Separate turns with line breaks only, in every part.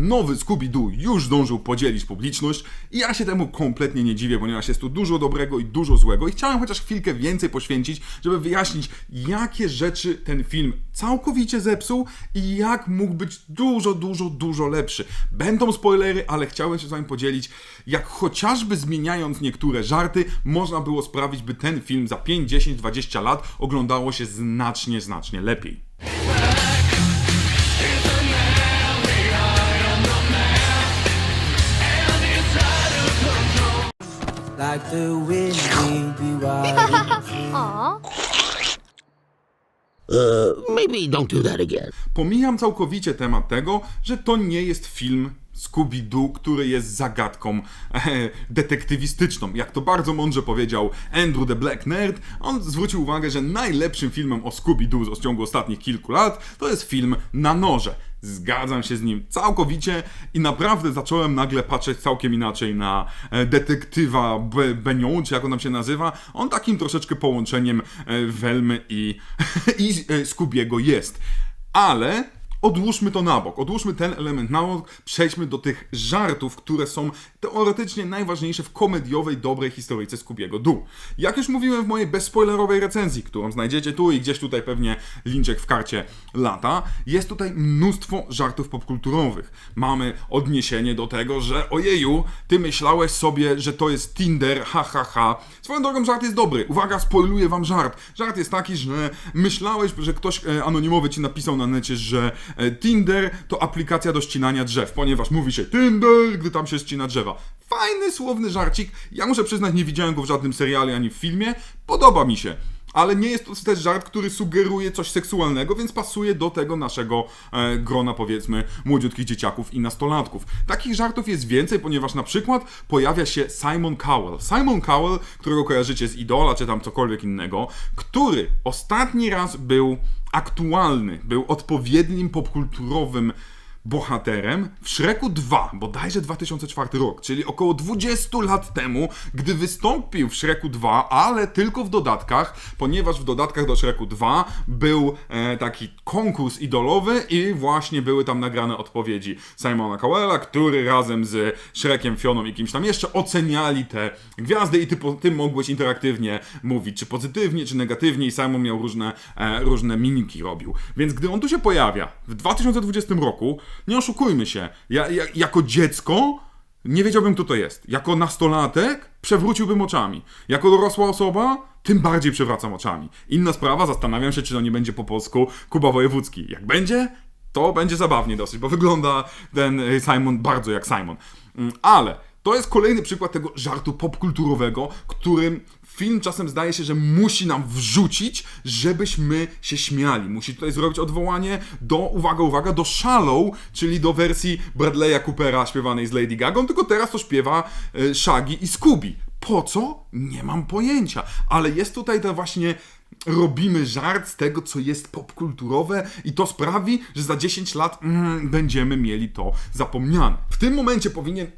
nowy Scooby-Doo już zdążył podzielić publiczność i ja się temu kompletnie nie dziwię, ponieważ jest tu dużo dobrego i dużo złego i chciałem chociaż chwilkę więcej poświęcić, żeby wyjaśnić, jakie rzeczy ten film całkowicie zepsuł i jak mógł być dużo, dużo, dużo lepszy. Będą spoilery, ale chciałem się z wami podzielić, jak chociażby zmieniając niektóre żarty, można było sprawić, by ten film za 5, 10, 20 lat oglądało się znacznie, znacznie lepiej.
Like the wind we be riding.
Uh, maybe don't do that again.
Pomijam całkowicie temat tego, że to nie jest film Scooby-Doo, który jest zagadką e, detektywistyczną. Jak to bardzo mądrze powiedział Andrew the Black Nerd, on zwrócił uwagę, że najlepszym filmem o Scooby-Doo z ciągu ostatnich kilku lat to jest film na noże. Zgadzam się z nim całkowicie i naprawdę zacząłem nagle patrzeć całkiem inaczej na e, detektywa Be- Benion, czy jak on nam się nazywa. On takim troszeczkę połączeniem e, Welmy i, i e, Scoobiego jest. Ale Odłóżmy to na bok, odłóżmy ten element na bok, przejdźmy do tych żartów, które są teoretycznie najważniejsze w komediowej, dobrej historyjce Scoobiego Doo. Jak już mówiłem w mojej bezspoilerowej recenzji, którą znajdziecie tu i gdzieś tutaj pewnie linczek w karcie lata, jest tutaj mnóstwo żartów popkulturowych. Mamy odniesienie do tego, że ojeju, ty myślałeś sobie, że to jest Tinder, ha ha ha. Swoją drogą żart jest dobry. Uwaga, spoiluję wam żart. Żart jest taki, że myślałeś, że ktoś e, anonimowy ci napisał na necie, że Tinder to aplikacja do ścinania drzew, ponieważ mówi się Tinder, gdy tam się ścina drzewa. Fajny, słowny żarcik. Ja muszę przyznać, nie widziałem go w żadnym serialu ani w filmie. Podoba mi się. Ale nie jest to też żart, który sugeruje coś seksualnego, więc pasuje do tego naszego e, grona, powiedzmy, młodziutkich dzieciaków i nastolatków. Takich żartów jest więcej, ponieważ na przykład pojawia się Simon Cowell. Simon Cowell, którego kojarzycie z Idola, czy tam cokolwiek innego, który ostatni raz był aktualny, był odpowiednim popkulturowym bohaterem w Shreku 2, bodajże 2004 rok, czyli około 20 lat temu, gdy wystąpił w Shreku 2, ale tylko w dodatkach, ponieważ w dodatkach do Shreku 2 był e, taki konkurs idolowy i właśnie były tam nagrane odpowiedzi Simona Cowella, który razem z Shrekiem, Fioną i kimś tam jeszcze oceniali te gwiazdy i ty, ty mogłeś interaktywnie mówić, czy pozytywnie, czy negatywnie i Simon miał różne, e, różne mimiki robił. Więc gdy on tu się pojawia w 2020 roku, nie oszukujmy się, ja, ja, jako dziecko nie wiedziałbym, kto to jest. Jako nastolatek przewróciłbym oczami. Jako dorosła osoba tym bardziej przewracam oczami. Inna sprawa, zastanawiam się, czy to nie będzie po polsku Kuba Wojewódzki. Jak będzie, to będzie zabawnie dosyć, bo wygląda ten y, Simon bardzo jak Simon. Mm, Ale to jest kolejny przykład tego żartu popkulturowego, którym film czasem zdaje się, że musi nam wrzucić, żebyśmy się śmiali. Musi tutaj zrobić odwołanie do, uwaga, uwaga, do Shallow, czyli do wersji Bradley'a Coopera śpiewanej z Lady Gaga, tylko teraz to śpiewa y, Shaggy i Scooby. Po co? Nie mam pojęcia. Ale jest tutaj to właśnie robimy żart z tego, co jest popkulturowe i to sprawi, że za 10 lat mm, będziemy mieli to zapomniane. W tym momencie powinien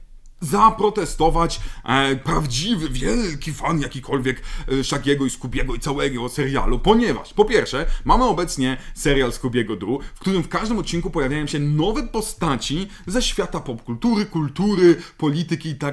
zaprotestować e, prawdziwy, wielki fan jakikolwiek e, Shagiego i Scoobiego i całego serialu, ponieważ po pierwsze mamy obecnie serial Scoobiego Doo, w którym w każdym odcinku pojawiają się nowe postaci ze świata popkultury, kultury, polityki i tak.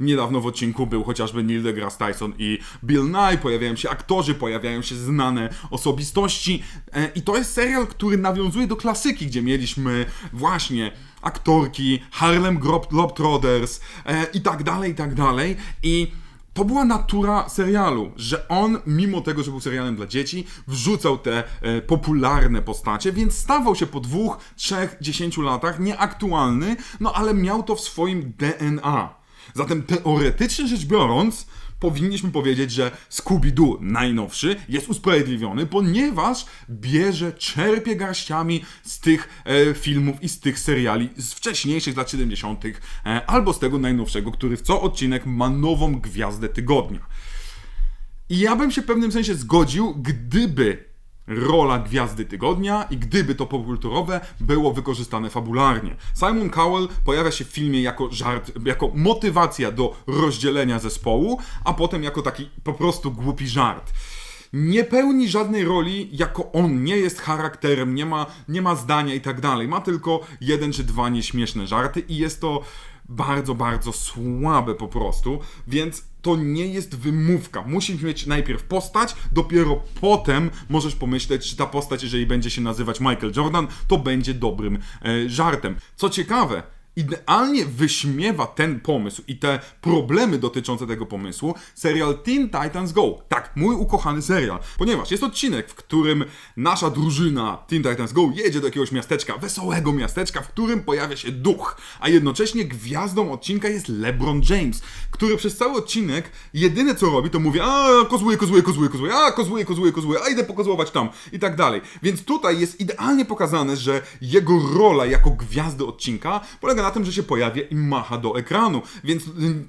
Niedawno w odcinku był chociażby Neil deGrasse Tyson i Bill Nye, pojawiają się aktorzy, pojawiają się znane osobistości e, i to jest serial, który nawiązuje do klasyki, gdzie mieliśmy właśnie aktorki, Harlem Glob- Globetrotters e, i tak dalej, i tak dalej. I to była natura serialu, że on, mimo tego, że był serialem dla dzieci, wrzucał te e, popularne postacie, więc stawał się po dwóch, trzech, dziesięciu latach nieaktualny, no ale miał to w swoim DNA. Zatem teoretycznie rzecz biorąc, powinniśmy powiedzieć, że Scooby-Doo najnowszy jest usprawiedliwiony, ponieważ bierze, czerpie garściami z tych e, filmów i z tych seriali z wcześniejszych lat 70., e, albo z tego najnowszego, który w co odcinek ma nową gwiazdę tygodnia. I ja bym się w pewnym sensie zgodził, gdyby rola gwiazdy tygodnia i gdyby to popkulturowe było wykorzystane fabularnie. Simon Cowell pojawia się w filmie jako żart, jako motywacja do rozdzielenia zespołu, a potem jako taki po prostu głupi żart. nie pełni żadnej roli jako on, nie jest charakterem, nie ma, nie ma zdania i tak dalej. Ma tylko jeden czy dwa nieśmieszne żarty i jest to bardzo, bardzo słabe po prostu, więc to nie jest wymówka. Musisz mieć najpierw postać, dopiero potem możesz pomyśleć, czy ta postać, jeżeli będzie się nazywać Michael Jordan, to będzie dobrym e, żartem. Co ciekawe, idealnie wyśmiewa ten pomysł i te problemy dotyczące tego pomysłu serial Teen Titans Go. Tak, mój ukochany serial. Ponieważ jest odcinek, w którym nasza drużyna Teen Titans Go jedzie do jakiegoś miasteczka, wesołego miasteczka, w którym pojawia się duch, a jednocześnie gwiazdą odcinka jest LeBron James, który przez cały odcinek jedyne co robi, to mówi a kozłuje, kozłuje, kozłuje, kozłuje, a kozłuje, kozłuje, kozłuje, a idę pokozłować tam i tak dalej. Więc tutaj jest idealnie pokazane, że jego rola jako gwiazdy odcinka polega na tym, że się pojawia i macha do ekranu. Więc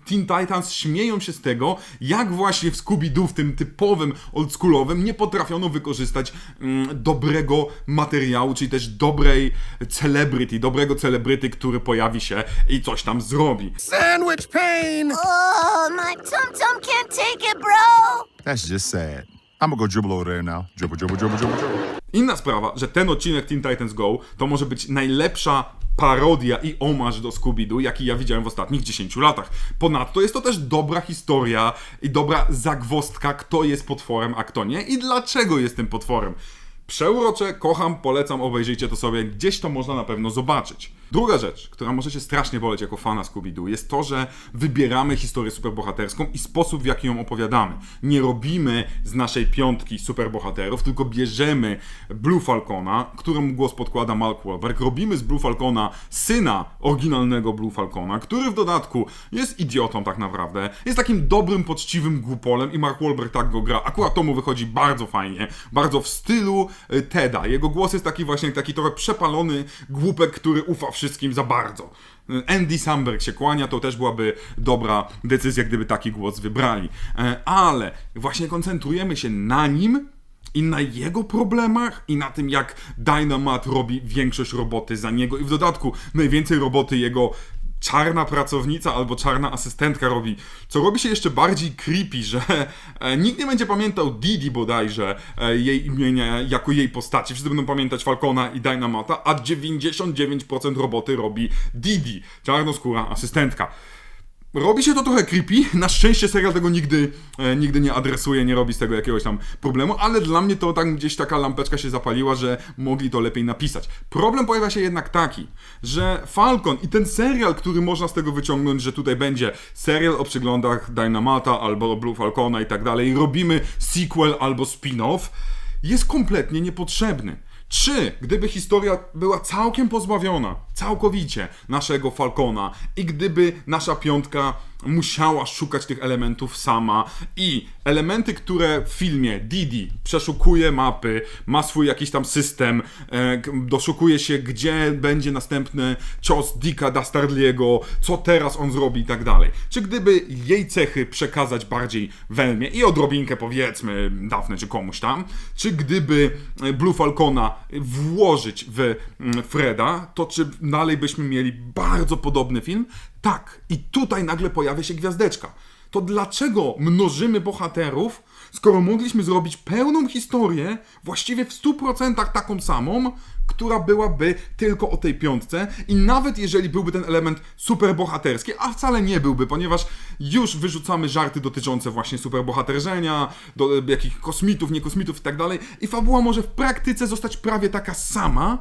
Teen Titans śmieją się z tego, jak właśnie w Scooby-Doo, w tym typowym oldschoolowym, nie potrafiono wykorzystać mm, dobrego materiału, czyli też dobrej celebrity, dobrego celebryty, który pojawi się i coś tam zrobi.
Sandwich pain!
Oh, my tum tum can't take it, bro.
That's just sad. I'm gonna go dribble over there now. Dribble, dribble, dribble, dribble, dribble.
Inna sprawa, że ten odcinek Teen Titans Go to może być najlepsza parodia i omarz do Scooby-Doo, jaki ja widziałem w ostatnich 10 latach. Ponadto jest to też dobra historia i dobra zagwostka, kto jest potworem, a kto nie i dlaczego jest tym potworem. Przeurocze, kocham, polecam, obejrzyjcie to sobie, gdzieś to można na pewno zobaczyć. Druga rzecz, która może cię strasznie boleć jako fana Scooby-Doo, jest to, że wybieramy historię superbohaterską i sposób, w jaki ją opowiadamy. Nie robimy z naszej piątki superbohaterów, tylko bierzemy Blue Falcona, któremu głos podkłada Mark Wahlberg, robimy z Blue Falcona syna oryginalnego Blue Falcona, który w dodatku jest idiotą tak naprawdę, jest takim dobrym, poczciwym głupolem i Mark Wahlberg tak go gra. Akurat to mu wychodzi bardzo fajnie, bardzo w stylu y, Teda. Jego głos jest taki właśnie, taki trochę przepalony głupek, który ufa wszystkim za bardzo. Andy Samberg się kłania, to też byłaby dobra decyzja, gdyby taki głos wybrali. E, Ale właśnie koncentrujemy się na nim i na jego problemach i na tym, jak Dynamat robi większość roboty za niego i w dodatku najwięcej roboty jego czarna pracownica albo czarna asystentka robi, co robi się jeszcze bardziej creepy, że e, nikt nie będzie pamiętał Didi bodajże, e, jej imienia jako jej postaci. Wszyscy będą pamiętać Falcona i Dynamata, a 99% roboty robi Didi, czarnoskóra asystentka. Robi się to trochę creepy. Na szczęście serial tego nigdy, e, nigdy nie adresuje, nie robi z tego jakiegoś tam problemu, ale dla mnie to tak gdzieś taka lampeczka się zapaliła, że mogli to lepiej napisać. Problem pojawia się jednak taki, że Falcon i ten serial, który można z tego wyciągnąć, że tutaj będzie serial o przyglądach Dynamata albo Blue Falcona i tak dalej, robimy sequel albo spin-off, jest kompletnie niepotrzebny. Czy gdyby historia była całkiem pozbawiona, całkowicie naszego Falcona i gdyby nasza piątka musiała szukać tych elementów sama i elementy, które w filmie Didi przeszukuje mapy, ma swój jakiś tam system, e, doszukuje się, gdzie będzie następny cios Dicka Dastardliego, co teraz on zrobi i tak dalej. Czy gdyby jej cechy przekazać bardziej Welmie i odrobinkę powiedzmy Dafne czy komuś tam, czy gdyby e, Blue Falcona włożyć w mm, Freda, to czy dalej byśmy mieli bardzo podobny film? Tak. I tutaj nagle pojawia się gwiazdeczka. To dlaczego mnożymy bohaterów, skoro mogliśmy zrobić pełną historię, właściwie w 100% taką samą, która byłaby tylko o tej piątce i nawet jeżeli byłby ten element superbohaterski, a wcale nie byłby, ponieważ już wyrzucamy żarty dotyczące właśnie superbohaterzenia, do e, jakich kosmitów, nie kosmitów i tak dalej i fabuła może w praktyce zostać prawie taka sama,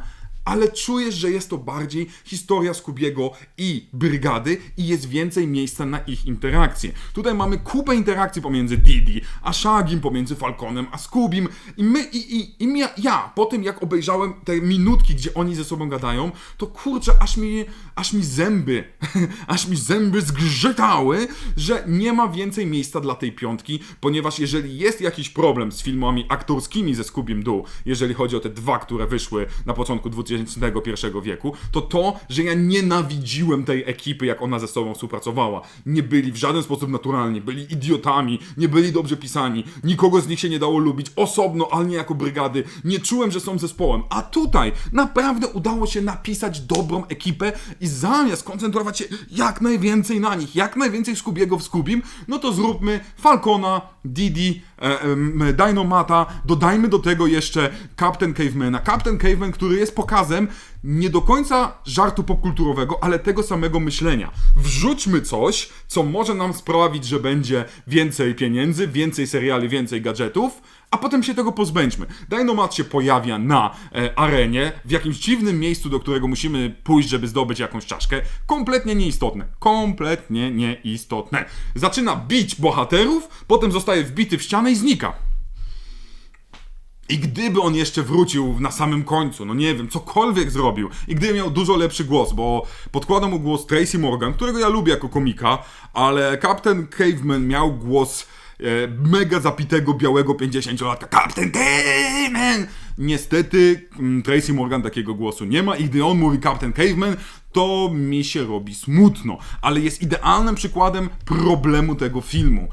ale czujesz, że jest to bardziej historia Skubiego i Brygady i jest więcej miejsca na ich interakcje. Tutaj mamy kupę interakcji pomiędzy Didi a Shagim, pomiędzy Falconem a Skubim i my, i, i, i ja, ja, po tym jak obejrzałem te minutki, gdzie oni ze sobą gadają, to kurczę, aż mi, aż mi zęby, aż mi zęby zgrzytały, że nie ma więcej miejsca dla tej piątki, ponieważ jeżeli jest jakiś problem z filmami aktorskimi ze Scubim Doo, jeżeli chodzi o te dwa, które wyszły na początku XX XXI wieku, to to, że ja nienawidziłem tej ekipy, jak ona ze sobą współpracowała. Nie byli w żaden sposób naturalni, byli idiotami, nie byli dobrze pisani, nikogo z nich się nie dało lubić, osobno, ale nie jako brygady. Nie czułem, że są zespołem. A tutaj naprawdę udało się napisać dobrą ekipę i zamiast koncentrować się jak najwięcej na nich, jak najwięcej Scoobiego w Scubim, no to zróbmy Falcona, Didi, e, dodajmy do tego jeszcze Captain Cavemana. Captain Caveman, który jest pokazem nie do końca żartu popkulturowego, ale tego samego myślenia. Wrzućmy coś, co może nam sprawić, że będzie więcej pieniędzy, więcej seriali, więcej gadżetów, a potem się tego pozbędźmy. Dinomat się pojawia na e, arenie, w jakimś dziwnym miejscu, do którego musimy pójść, żeby zdobyć jakąś czaszkę. Kompletnie nieistotne. Kompletnie nieistotne. Zaczyna bić bohaterów, potem zostaje wbity w ścianę i znika. I gdyby on jeszcze wrócił na samym końcu, no nie wiem, cokolwiek zrobił, i gdyby miał dużo lepszy głos, bo podkładam mu głos Tracy Morgan, którego ja lubię jako komika, ale Captain Caveman miał głos e, mega zapitego białego 50-latka. Captain Caveman! Niestety mm, Tracy Morgan takiego głosu nie ma i gdy on mówi Captain Caveman, to mi się robi smutno, ale jest idealnym przykładem problemu tego filmu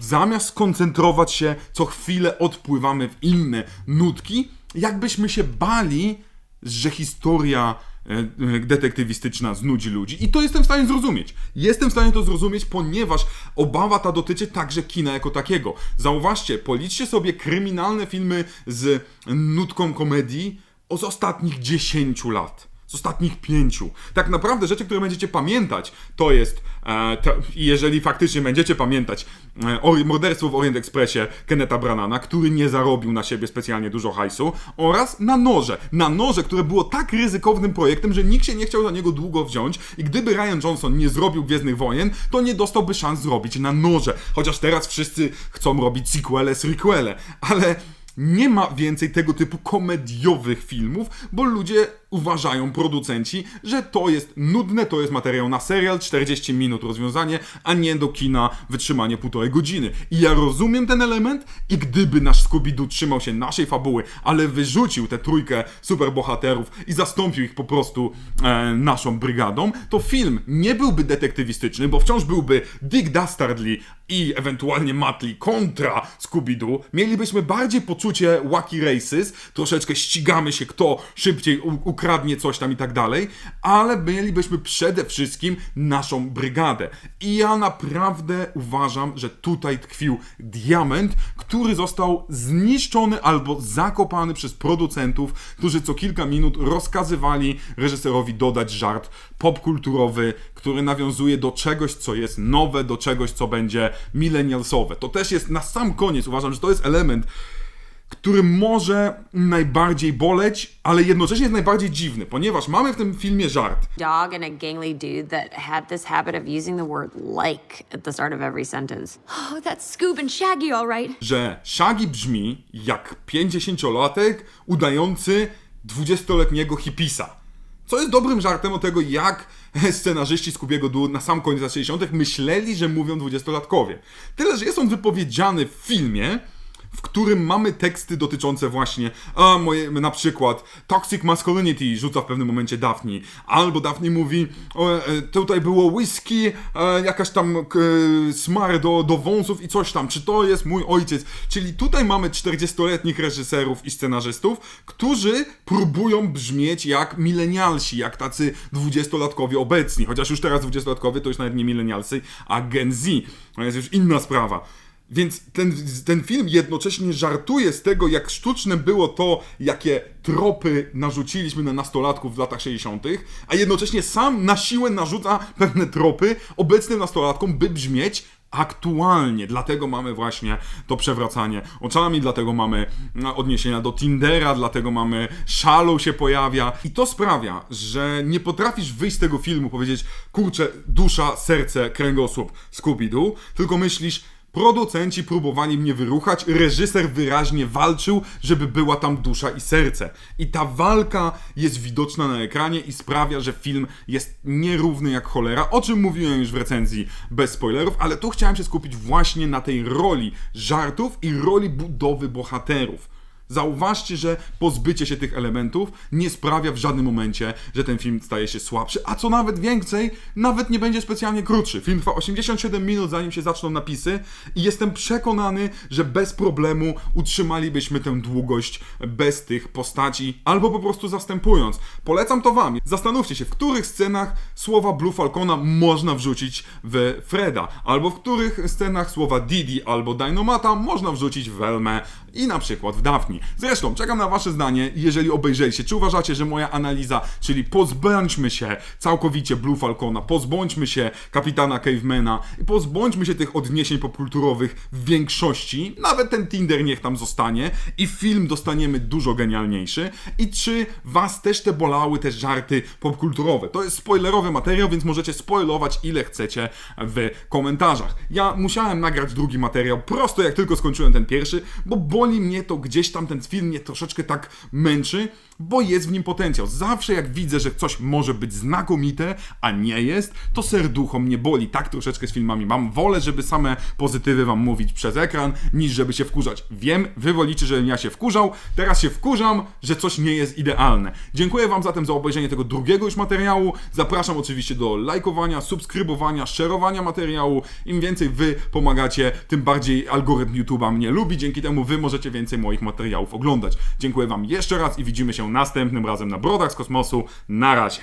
zamiast skoncentrować się, co chwilę odpływamy w inne nutki, jakbyśmy się bali, że historia e, e, detektywistyczna znudzi ludzi. I to jestem w stanie zrozumieć. Jestem w stanie to zrozumieć, ponieważ obawa ta dotyczy także kina jako takiego. Zauważcie, policzcie sobie kryminalne filmy z nutką komedii z ostatnich 10 lat z ostatnich pięciu. Tak naprawdę rzeczy, które będziecie pamiętać, to jest, e, to, jeżeli faktycznie będziecie pamiętać, e, ori- morderstwo w Orient Expressie Kenneta Branana, który nie zarobił na siebie specjalnie dużo hajsu, oraz na noże. Na noże, które było tak ryzykownym projektem, że nikt się nie chciał za niego długo wziąć i gdyby Ryan Johnson nie zrobił Gwiezdnych Wojen, to nie dostałby szans zrobić na noże. Chociaż teraz wszyscy chcą robić sequele, sequele, ale nie ma więcej tego typu komediowych filmów, bo ludzie uważają, producenci, że to jest nudne, to jest materiał na serial, 40 minut rozwiązanie, a nie do kina wytrzymanie półtorej godziny. I ja rozumiem ten element i gdyby nasz Scooby-Doo trzymał się naszej fabuły, ale wyrzucił tę trójkę superbohaterów i zastąpił ich po prostu e, naszą brygadą, to film nie byłby detektywistyczny, bo wciąż byłby Dick Dastardly i ewentualnie Matli kontra Scooby-Doo. Mielibyśmy bardziej poczucie wacky races, troszeczkę ścigamy się, kto szybciej u- ukradnie coś tam i tak dalej, ale mielibyśmy przede wszystkim naszą brygadę. I ja naprawdę uważam, że tutaj tkwił diament, który został zniszczony albo zakopany przez producentów, którzy co kilka minut rozkazywali reżyserowi dodać żart popkulturowy, który nawiązuje do czegoś, co jest nowe, do czegoś, co będzie millennialsowe. To też jest na sam koniec, uważam, że to jest element, który może najbardziej boleć, ale jednocześnie jest najbardziej dziwny, ponieważ mamy w tym filmie żart.
dog and a gangly dude that had this habit of using the word like at the start of every sentence.
Oh, that's Scoob and Shaggy, all right.
że Shaggy brzmi jak 50-latek udający 20-letniego hipisa. Co jest dobrym żartem o tego, jak scenarzyści Scoobiego Doo na sam koniec lat 60. myśleli, że mówią 20-latkowie. Tyle, że jest on wypowiedziany w filmie, w którym mamy teksty dotyczące właśnie, a moje, na przykład toxic masculinity rzuca w pewnym momencie Daphne, albo Daphne mówi, o, e, tutaj było whisky, e, jakaś tam e, smar do, do wąsów i coś tam, czy to jest mój ojciec. Czyli tutaj mamy 40-letnich reżyserów i scenarzystów, którzy próbują brzmieć jak milenialsi, jak tacy 20-latkowie obecni, chociaż już teraz 20-latkowie to już nawet nie milenialsy, a Gen Z. To jest już inna sprawa. Więc ten, ten film jednocześnie żartuje z tego, jak sztuczne było to, jakie tropy narzuciliśmy na nastolatków w latach 60., a jednocześnie sam na siłę narzuca pewne tropy obecnym nastolatkom, by brzmieć aktualnie. Dlatego mamy właśnie to przewracanie oczami, dlatego mamy no, odniesienia do Tindera, dlatego mamy Shallow się pojawia i to sprawia, że nie potrafisz wyjść z tego filmu powiedzieć kurczę, dusza, serce, kręgosłup Scooby-Doo, tylko myślisz Producenci próbowali mnie wyruchać, reżyser wyraźnie walczył, żeby była tam dusza i serce. I ta walka jest widoczna na ekranie i sprawia, że film jest nierówny jak cholera, o czym mówiłem już w recenzji bez spoilerów, ale tu chciałem się skupić właśnie na tej roli żartów i roli budowy bohaterów. Zauważcie, że pozbycie się tych elementów nie sprawia w żadnym momencie, że ten film staje się słabszy, a co nawet więcej, nawet nie będzie specjalnie krótszy. Film trwa 87 minut, zanim się zaczną napisy i jestem przekonany, że bez problemu utrzymalibyśmy tę długość bez tych postaci, albo po prostu zastępując. Polecam to wam. Zastanówcie się, w których scenach słowa Blue Falcona można wrzucić w Freda, albo w których scenach słowa Didi albo Dynamata można wrzucić w Elmę i na przykład w Daphne. Zresztą czekam na wasze zdanie, jeżeli obejrzeliście. Czy uważacie, że moja analiza, czyli pozbądźmy się całkowicie Blue Falcona, pozbądźmy się Kapitana Cavemana i pozbądźmy się tych odniesień popkulturowych w większości, nawet ten Tinder niech tam zostanie i film dostaniemy dużo genialniejszy. I czy was też te bolały te żarty popkulturowe? To jest spoilerowy materiał, więc możecie spoilować ile chcecie w komentarzach. Ja musiałem nagrać drugi materiał prosto jak tylko skończyłem ten pierwszy, bo boli mnie to gdzieś tam ten film mnie troszeczkę tak męczy, bo jest w nim potencjał. Zawsze jak widzę, że coś może być znakomite, a nie jest, to serducho mnie boli. Tak troszeczkę z filmami mam. Wolę, żeby same pozytywy wam mówić przez ekran, niż żeby się wkurzać. Wiem, wy wolicie, żebym ja się wkurzał, teraz się wkurzam, że coś nie jest idealne. Dziękuję wam zatem za obejrzenie tego drugiego już materiału. Zapraszam oczywiście do lajkowania, subskrybowania, szerowania materiału. Im więcej wy pomagacie, tym bardziej algorytm YouTube'a mnie lubi. Dzięki temu wy możecie więcej moich materiałów oglądać. Dziękuję wam jeszcze raz i widzimy następnym razem na Brodach z Kosmosu. Na razie.